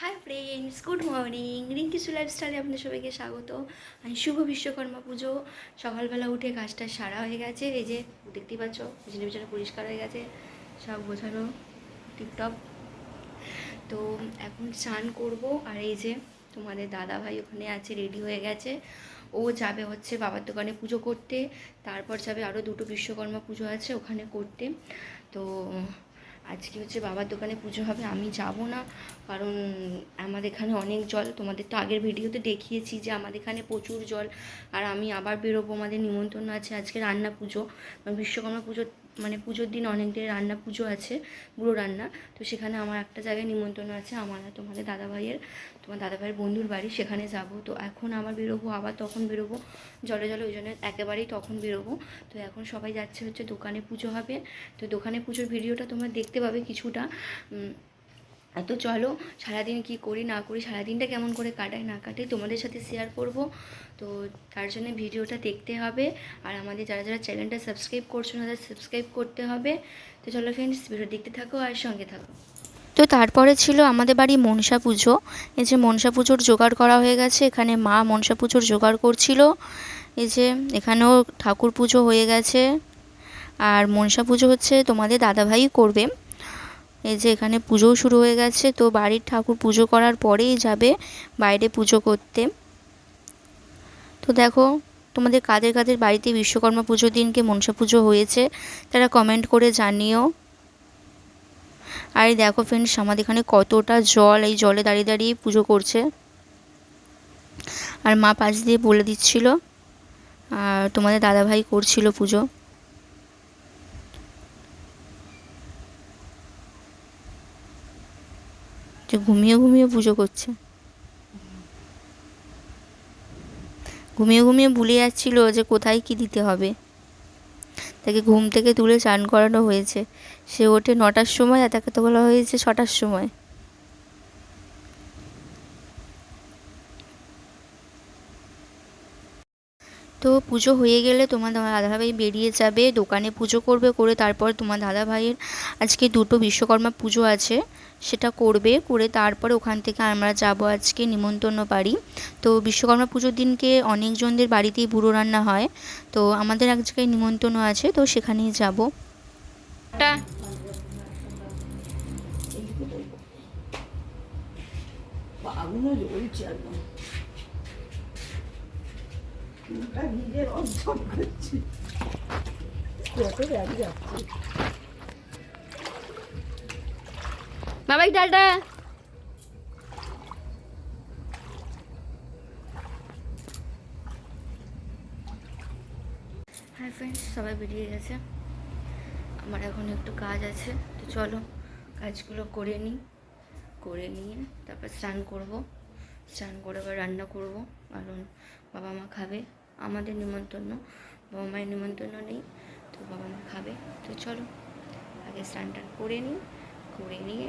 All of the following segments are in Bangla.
হাই ফ্রেন্ডস গুড মর্নিং রিঙ্কিসু লাইফস্টাইলে আপনাদের সবাইকে স্বাগত। আমি শুভ বিশ্বকর্মা পুজো। সকালবেলা উঠে কাজটা সারা হয়ে গেছে। এই যে দেখতেই পাচ্ছ পিছনে পিছনে পরিষ্কার হয়ে গেছে। সব গোছানো টিপটপ তো এখন স্নান করব। আর এই যে তোমাদের দাদা ভাই ওখানে আছে রেডি হয়ে গেছে। ও যাবে হচ্ছে বাবার দোকানে পুজো করতে। তারপর যাবে আরও দুটো বিশ্বকর্মা পুজো আছে ওখানে করতে। তো আজকে হচ্ছে বাবার দোকানে পুজো হবে, আমি যাব না। কারণ আমাদের এখানে অনেক জল, তোমাদের তো আগের ভিডিওতে দেখিয়েছি যে আমাদের এখানে প্রচুর জল। আর আমি আবার বেরোবো, আমাদের নিমন্ত্রণ আছে আজকে রান্না পুজো। বিশ্বকর্মা পুজো মানে পুজোর দিন অনেক দিন রান্না, পুজো আছে বুড়ো রান্না। তো সেখানে আমার একটা জায়গায় নিমন্ত্রণ আছে, আমার আর তোমাদের দাদাভাইয়ের, তোমার দাদাভাইয়ের বন্ধুর বাড়ি, সেখানে যাব। তো এখন আবার বেরোবো, আবার তখন বেরোবো, জলে জলে ওই জন্য একেবারেই তখন বেরোবো। তো এখন সবাই যাচ্ছে হচ্ছে দোকানে পুজো হবে। তো দোকানে পুজোর ভিডিওটা তোমরা দেখতে পাবে কিছুটা। তো চলো, সারাদিন কি করি না করি, সারাদিনটা কেমন করে কাটাই না কাটাই তোমাদের সাথে শেয়ার করব। তো তার জন্য ভিডিওটা দেখতে হবে। আর আমাদের যারা যারা চ্যানেলটা সাবস্ক্রাইব করছ না তাদের সাবস্ক্রাইব করতে হবে। তো চলো ফ্রেন্ডস ভিডিও দেখতে থাকো আর সঙ্গে থাকো। তো তারপরে ছিল আমাদের বাড়ি মনসা পুজো। এই যে মনসা পুজোর জোগাড় করা হয়ে গেছে, এখানে মা মনসা পুজোর জোগাড় করছিল। এই যে এখানেও ঠাকুর পুজো হয়ে গেছে। আর মনসা পুজো হচ্ছে তোমাদের দাদাভাই করবে। এই যে এখানে পুজোও শুরু হয়ে গেছে, তো বাড়ির ঠাকুর পুজো করার পরেই যাবে বাইরে পুজো করতে। তো দেখো, তোমাদের কাদের কাদের বাড়িতে বিশ্বকর্মা পুজোর দিনকে মনসা পুজো হয়েছে, তারা কমেন্ট করে জানিও। আর দেখো ফ্রেন্ডস আমাদের এখানে কতটা জল, এই জলে দাঁড়িয়ে দাঁড়িয়ে পুজো করছে। আর মা পাশ দিয়ে বলে দিচ্ছিল আর তোমাদের দাদাভাই করছিল পুজো। যে ঘুমিয়ে ঘুমিয়ে পুজো করছে। ঘুমিয়ে ঘুমিয়ে ভুলে যাচ্ছিল যে কোথায় কি দিতে হবে। তাকে ঘুম থেকে তুলে চান করানো হয়েছে। সে ওঠে নটার সময় আর তাকে তো বলা হয়েছে ছটার সময়। তো পুজো হয়ে গেলে তোমার দাদাভাই বেরিয়ে যাবে দোকানে পুজো করবে করে তারপর তোমার দাদাভাইয়ের আজকে দুটো বিশ্বকর্মা পুজো আছে সেটা করবে করে তারপরে ওখান থেকে আমরা যাব আজকে নিমন্ত্রণ বাড়ি। তো বিশ্বকর্মা পুজোর দিনকে অনেকজনদের বাড়িতেই বুড়ো রান্না হয় তো আমাদের এক জায়গায় নিমন্ত্রণ আছে তো সেখানেই যাব। আগুনও জ্বলছে একদম। নিজের বাবাই, ডালটা। হাই ফ্রেন্ডস সবাই বেরিয়ে গেছে। আমার এখন একটু কাজ আছে, তো চলো কাজগুলো করে নিই। করে নিয়ে তারপর স্নান করব। স্নান করে আবার রান্না করব, কারণ বাবা মা খাবে। আমাদের নিমন্ত্রণ বাবা মায়ের নিমন্ত্রণ নেই, তো বাবা মা খাবে। তো চলো, আগে স্নান টান করে নিই, করে নিয়ে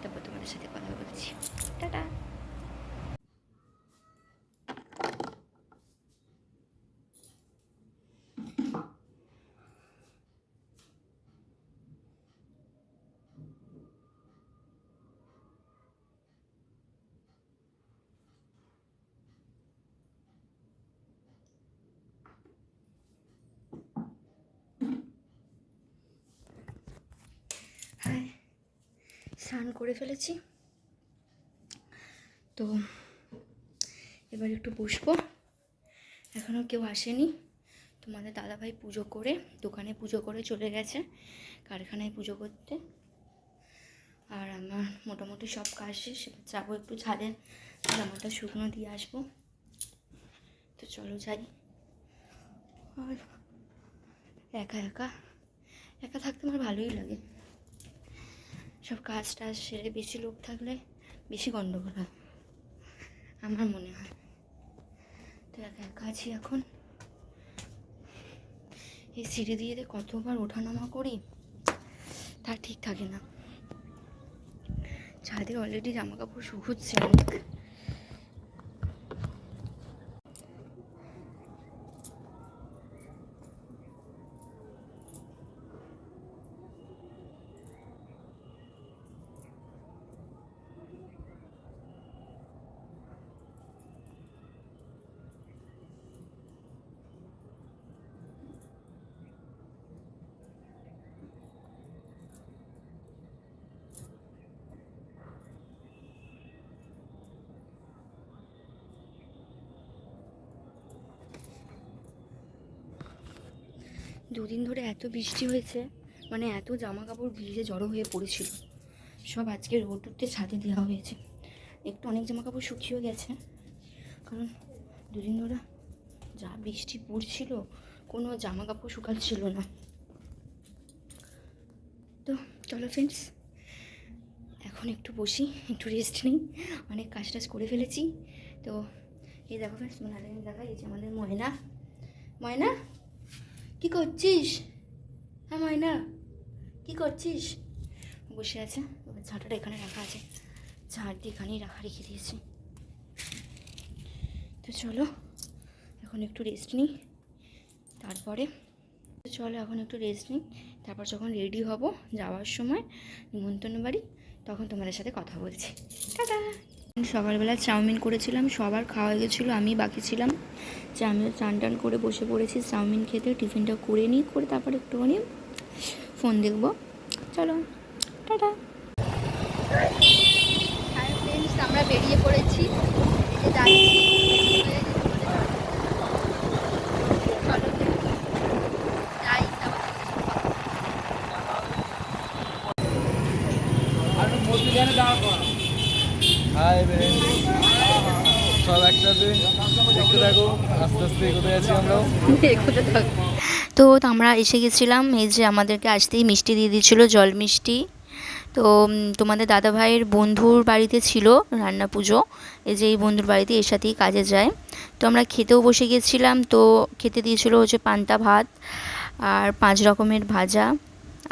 তারপর তোমাদের সাথে কথা বলছি। টাটা হাই স্নান করে ফেলেছি। তো এবার একটু বসবো। এখনও কেউ আসেনি। তোমাদের দাদাভাই পুজো করে, দোকানে পুজো করে চলে গেছে, কারখানায় পুজো করতে। আর আমার মোটামুটি সব কাজ শেষ। যাব একটু ছাদে জামাটা শুকনো দিয়ে আসব। তো চলো যাই। আর একা একা একা থাকতে আমার ভালোই লাগে। সব কাজ টাজ সেরে বেশি লোক থাকলে বেশি গণ্ডগোল হয়, আমার মনে হয়। তো এক একা আছি এখন। এই সিঁড়ি দিয়ে কতবার ওঠানামা করি, তা ঠিক থাকে না। ছাদে অলরেডি জামা কাপড় শুকুচ্ছে অনেক। দুদিন ধরে এত বৃষ্টি হয়েছে মানে এত জামা কাপড় ভিজে জড়ো হয়ে পড়েছিল। সব আজকে রোদ উঠতে ছাদে দেওয়া হয়েছে। একটু অনেক জামা কাপড় শুকিয়েও গেছে। কারণ দুদিন ধরে যা বৃষ্টি পড়ছিল, কোনো জামা কাপড় শুকাচ্ছিল না। তো চলো ফ্রেন্ডস এখন একটু বসি, একটু রেস্ট নিই। অনেক কাজ টাজ করে ফেলেছি। তো এই দেখো ফ্রেন্ডস তোমার দেখা এই যে আমাদের ময়না। ময়না? কি করছিস? হ্যাঁ ময়না। কি করছিস? বসে আছে। এবার ঝাঁটাটা এখানে রাখা আছে। ঝাড় দিয়ে এখানেই রাখা রেখে দিয়েছি। তো চলো, এখন একটু রেস্ট নিই। তারপরে চলো, এখন একটু রেস্ট নিই। তারপর যখন রেডি হব যাওয়ার সময়, নিমন্ত্রণ বাড়ি, তখন তোমাদের সাথে কথা বলছি। টাটা! সকালবেলা চাউমিন করেছিলাম, সবার খাওয়া গেছিল, আমি বাকি ছিলাম। যে আমিও চান টান করে বসে পড়েছি, চাউমিন খেতে, টিফিনটা করে নিই, করে তারপর একটুখানি ফোন দেখব। চলো, টাটা। আমরা বেরিয়ে পড়েছি। যাচ্ছি চলো যাই তারপর হাই বেন সব একসাথে দেখতে থাকো আস্তে আস্তে কোথায় আছি আমরাও এগোতে থাক তো আমরা এসে গেছিলাম এই যে আমাদেরকে আসতেই মিষ্টি দিয়ে দিয়েছিলো জল মিষ্টি। তো তোমাদের দাদা ভাইয়ের বন্ধুর বাড়িতে ছিল রান্না পুজো। এই যে এই বন্ধুর বাড়িতে এর সাথেই কাজে যায়। তো আমরা খেতেও বসে গেছিলাম তো খেতে দিয়েছিল হচ্ছে পান্তা ভাত আর পাঁচ রকমের ভাজা।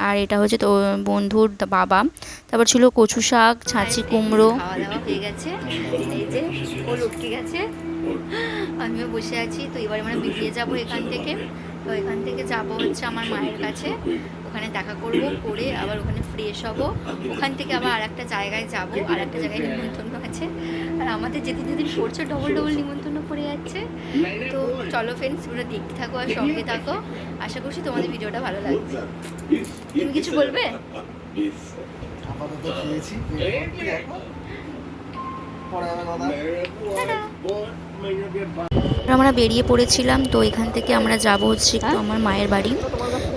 আর এটা হচ্ছে তো বন্ধুর বাবা। তারপর ছিল কচু শাক ছাঁচি কুমড়ো। খাওয়া দাওয়া হয়ে গেছে। এই যে ও লটকে গেছে আমিও বসে আছি, তো এবারে মানে বেরিয়ে যাব এখান থেকে। তো এখান থেকে যাব হচ্ছে আমার মায়ের কাছে। ওখানে দেখা করব, করে আবার ওখানে ফ্রেশ হব। ওখান থেকে আবার আর একটা জায়গায় যাব আর একটা জায়গায় নিমন্ত্রণ আছে। আর আমাদের যেদিন যেদিন পড়ছে, ডবল ডবল নিমন্ত্রণ পড়ে যাচ্ছে। তো চলো ফ্রেন্ডস পুরো দেখতে থাকো আর সঙ্গে থাকো। আশা করছি তোমাদের ভিডিওটা ভালো লাগবে। তুমি কিছু বলবে? আমরা বেরিয়ে পড়েছিলাম তো এখান থেকে আমরা যাব হচ্ছে একটু আমার মায়ের বাড়ি।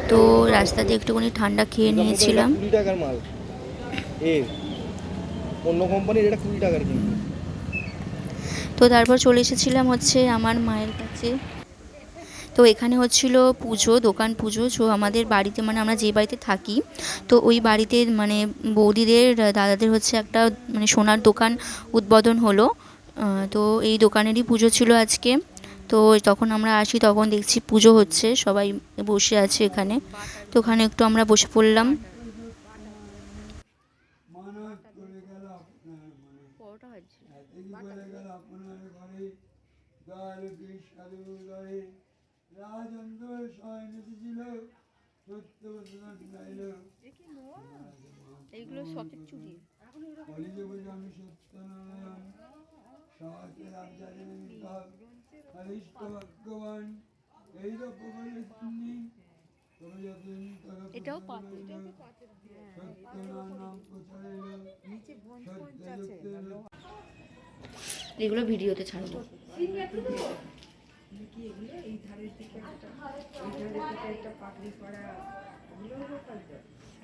তো রাস্তাতে একটুখানি ঠান্ডা খেয়ে নিয়েছিলাম। টাকার মাল। অন্য কোম্পানির এটা কুড়ি টাকার কিন্তু। তো তারপর চলে এসেছিলাম হচ্ছে আমার মায়ের কাছে। তো এখানে হচ্ছিল পুজো, দোকান পুজো। তো আমাদের বাড়িতে মানে আমরা যে বাড়িতে থাকি, তো ওই বাড়িতে মানে বৌদিদের, দাদাদের হচ্ছে একটা মানে সোনার দোকান উদ্বোধন হলো। তো এই দোকানেরই পুজো ছিল আজকে। তো তখন আমরা আসি, তখন দেখছি পুজো হচ্ছে, সবাই বসে আছে এখানে। তো ওখানে একটু আমরা বসে পড়লাম। রাজেন্দ্র সয়নিধি ছিল এইগুলো সতের চুরি কলিযুগে বলে আমি সত্যনারায়ণ সহজে রাজ্যারে হরিষ্ঠ ভগবান এই রকম তিনি তবে যতদিন এটাও নাম সত্যযুক্ত এগুলো ভিডিওতে ছাড়বো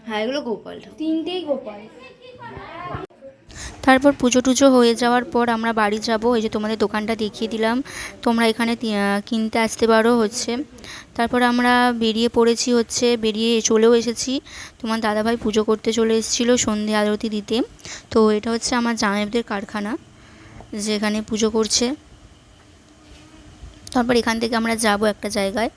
হ্যাঁ এগুলো গোপাল তিনটেই গোপাল। তারপর পুজো টুজো হয়ে যাওয়ার পর আমরা বাড়ি যাব। এই যে তোমাদের দোকানটা দেখিয়ে দিলাম। তোমরা এখানে কিনতে আসতে পারো হচ্ছে। তারপর আমরা বেরিয়ে পড়েছি হচ্ছে বেরিয়ে চলেও এসেছি। তোমার দাদাভাই পুজো করতে চলে এসেছিল সন্ধে আরতি দিতে। তো এটা হচ্ছে আমার জামাইদের কারখানা যেখানে পুজো করছে। তারপর এখান থেকে আমরা যাব একটা জায়গায়।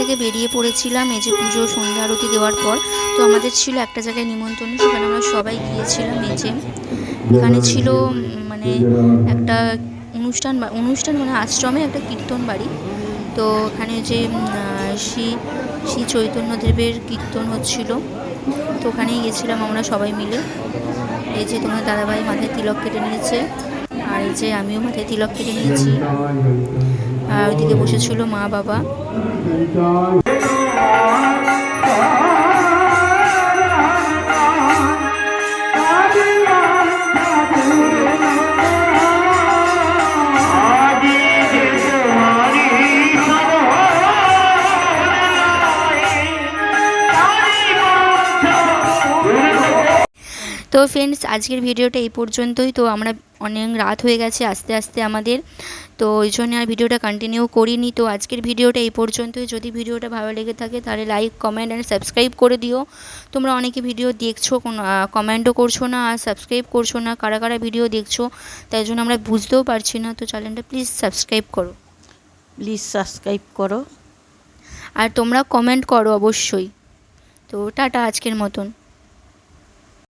থেকে বেরিয়ে পড়েছিলাম। এই যে পুজো, সন্ধ্যা আরতি দেওয়ার পর। তো আমাদের ছিল একটা জায়গায় নিমন্ত্রণ, সেখানে আমরা সবাই গিয়েছিলাম। এই যে এখানে ছিল মানে একটা অনুষ্ঠান অনুষ্ঠান মানে আশ্রমে একটা কীর্তন বাড়ি। তো ওখানে যে শ্রী শ্রী চৈতন্যদেবের কীর্তন হচ্ছিল। তো ওখানেই গেছিলাম আমরা সবাই মিলে। এই যে তোমার দাদাভাই মাথায় তিলক কেটে নিয়েছে। আর এই যে আমিও মাথায় তিলক কেটে নিয়েছি। আর ওইদিকে বসেছিল মা, বাবা। 一起加油 ফ্রেন্ডস আজকের ভিডিওটা এই পর্যন্তই। তো আমরা অনেক রাত হয়ে গেছে আস্তে আস্তে আমাদের। তো ওই জন্য আর ভিডিওটা কন্টিনিউ করিনি। তো আজকের ভিডিওটা এই পর্যন্তই। যদি ভিডিওটা ভালো লেগে থাকে তাহলে লাইক কমেন্ট অ্যান্ড সাবস্ক্রাইব করে দিও। তোমরা অনেকে ভিডিও দেখছ কোনো কমেন্টও করছ না আর সাবস্ক্রাইব করছ না কারা কারা ভিডিও দেখছ তাই জন্য আমরা বুঝতেও পারছি না। তো চ্যানেলটা প্লিজ সাবস্ক্রাইব করো। প্লিজ সাবস্ক্রাইব করো। আর তোমরা কমেন্ট করো অবশ্যই। তো টাটা আজকের মতন।